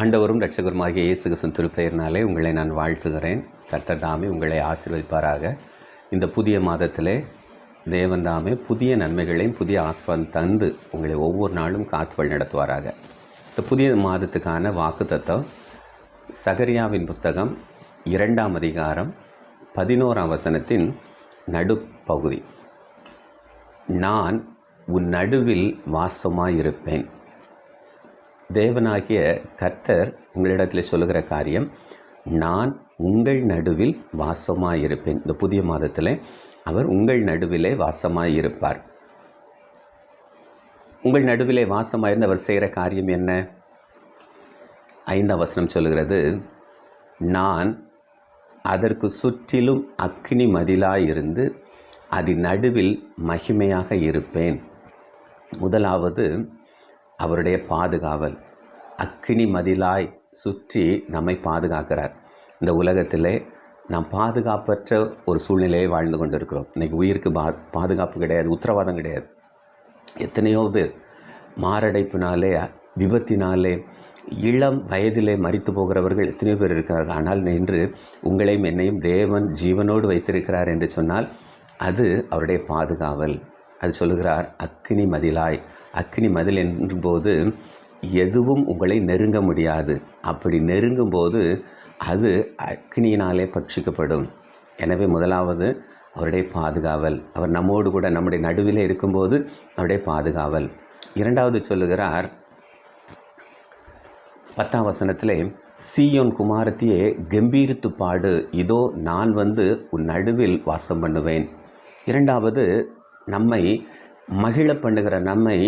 ஆண்டவரும் இரட்சகருமாகிய இயேசு கிருஷ்ணன் திருப்பெயர்னாலே உங்களை நான் வாழ்த்துகிறேன். கர்த்தர் தாமே உங்களை ஆசீர்வதிப்பாராக. இந்த புதிய மாதத்திலே தேவன் தாமே புதிய நன்மைகளையும் புதிய ஆஸ்வாதம் தந்து உங்களை ஒவ்வொரு நாளும் காத்து வழி நடத்துவாராக. இந்த புதிய மாதத்துக்கான வாக்குத்தத்தம் சகரியாவின் புஸ்தகம் இரண்டாம் அதிகாரம் பதினோராம் வசனத்தின் நடுப்பகுதி. நான் உன் நடுவில் வாசமாயிருப்பேன். தேவனாகிய கர்த்தர் உங்களிடத்தில் சொல்லுகிற காரியம் நான் உங்கள் நடுவில் வாசமாக இருப்பேன் இந்த புதிய மாதத்தில் அவர் உங்கள் நடுவிலே வாசமாக இருப்பார் உங்கள் நடுவிலே வாசமாயிருந்து அவர் செய்கிற காரியம் என்ன? ஐந்தாம் வசனம் சொல்லுகிறது நான் அதற்கு சுற்றிலும் அக்னி மதிலாயிருந்து அதன் நடுவில் மகிமையாக இருப்பேன். முதலாவது அவருடைய பாதுகாவல். அக்கினி மதிலாய் சுற்றி நம்மை பாதுகாக்கிறார். இந்த உலகத்திலே நாம் பாதுகாப்பற்ற ஒரு சூழ்நிலையை வாழ்ந்து கொண்டிருக்கிறோம். இன்றைக்கி உயிருக்கு பா பாதுகாப்பு கிடையாது உத்தரவாதம் கிடையாது. எத்தனையோ பேர் மாரடைப்பினாலே விபத்தினாலே இளம் வயதிலே மறித்து போகிறவர்கள் எத்தனையோ பேர் இருக்கிறார்கள். ஆனால் இன்று உங்களையும் என்னையும் தேவன் ஜீவனோடு வைத்திருக்கிறார் என்று சொன்னால் அது அவருடைய பாதுகாவல். அது சொல்லுகிறார் அக்னி மதிலாய். அக்னி மதில் என்றும்போது எதுவும் உங்களை நெருங்க முடியாது. அப்படி நெருங்கும் போது அது அக்னியினாலே பட்சிக்கப்படும். எனவே முதலாவது அவருடைய பாதுகாவல். அவர் நம்மோடு கூட நம்முடைய நடுவில் இருக்கும்போது அவருடைய பாதுகாவல். இரண்டாவது சொல்லுகிறார் பத்தாம் வசனத்திலே சீயோன் குமாரத்தியே கம்பீரித்து பாடு இதோ நான் வந்து உன் நடுவில் வாசம் பண்ணுவேன். இரண்டாவது நம்மை மகிழ பண்ணுகிற நம்மை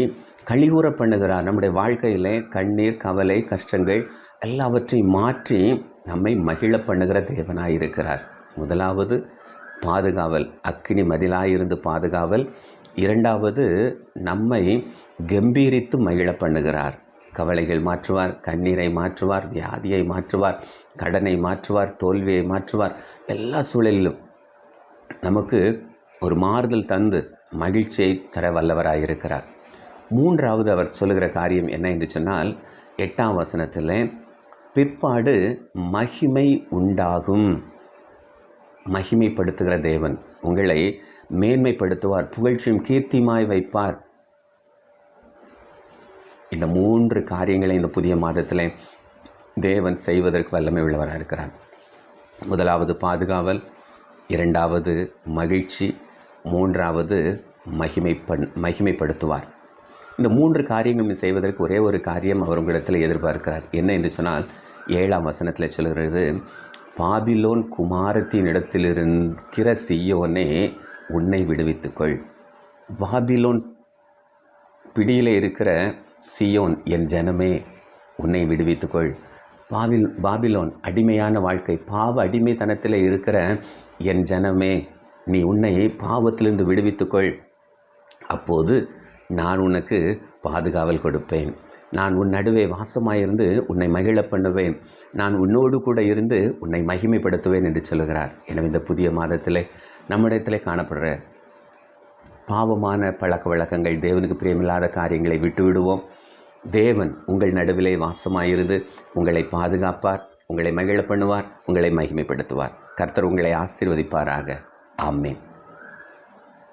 கழிவுற பண்ணுகிறார் நம்முடைய வாழ்க்கையில் கண்ணீர் கவலை கஷ்டங்கள் எல்லாவற்றையும் மாற்றி நம்மை மகிழ பண்ணுகிற தேவனாக இருக்கிறார். முதலாவது பாதுகாவல். அக்கினி மதிலாயிருந்து பாதுகாவல். இரண்டாவது நம்மை கம்பீரித்து மகிழ பண்ணுகிறார். கவலைகள் மாற்றுவார் கண்ணீரை மாற்றுவார் வியாதியை மாற்றுவார் கடனை மாற்றுவார் தோல்வியை மாற்றுவார். எல்லா சூழலிலும் நமக்கு ஒரு மாறுதல் தந்து மகிழ்ச்சியை தர வல்லவராக இருக்கிறார். மூன்றாவது அவர் சொல்லுகிற காரியம் என்ன என்று சொன்னால் எட்டாம் வசனத்தில் பிற்பாடு மகிமை உண்டாகும். மகிமைப்படுத்துகிற தேவன் உங்களை மேன்மைப்படுத்துவார் புகழ்ச்சியும் கீர்த்திமாய் வைப்பார். இந்த மூன்று காரியங்களை இந்த புதிய மாதத்தில் தேவன் செய்வதற்கு வல்லமை உள்ளவராக இருக்கிறார். முதலாவது பாதுகாவல் இரண்டாவது மகிழ்ச்சி மூன்றாவது மகிமை பண் மகிமைப்படுத்துவார். இந்த மூன்று காரியங்களும் செய்வதற்கு ஒரே ஒரு காரியம் அவர் உங்களிடத்தில் எதிர்பார்க்கிறார். என்ன என்று சொன்னால் ஏழாம் வசனத்தில் சொல்கிறது பாபிலோன் குமாரத்தின் இடத்தில் இருக்கிற சியோனே உன்னை விடுவித்துக்கொள். பாபிலோன் பிடியில் இருக்கிற சியோன் என் ஜனமே உன்னை விடுவித்துக்கொள். பாபில் பாபிலோன் அடிமையான வாழ்க்கை பாவ அடிமைத்தனத்தில் இருக்கிற என் ஜனமே நீ உன்னை பாவத்திலிருந்து விடுவித்துக்கொள். அப்போது நான் உனக்கு பாதுகாவல் கொடுப்பேன். நான் உன் நடுவே வாசமாயிருந்து உன்னை மகிழ பண்ணுவேன். நான் உன்னோடு கூட இருந்து உன்னை மகிமைப்படுத்துவேன் என்று சொல்கிறார் எனவே இந்த புதிய மாதத்தில் நம்மிடத்தில் காணப்படுற பாவமான பழக்க வழக்கங்கள் தேவனுக்கு பிரியமில்லாத காரியங்களை விட்டு விடுவோம் தேவன் உங்கள் நடுவிலே வாசமாயிருந்து உங்களை பாதுகாப்பார் உங்களை மகிழ பண்ணுவார் உங்களை மகிமைப்படுத்துவார். கர்த்தர் உங்களை ஆசீர்வதிப்பாராக. Amin.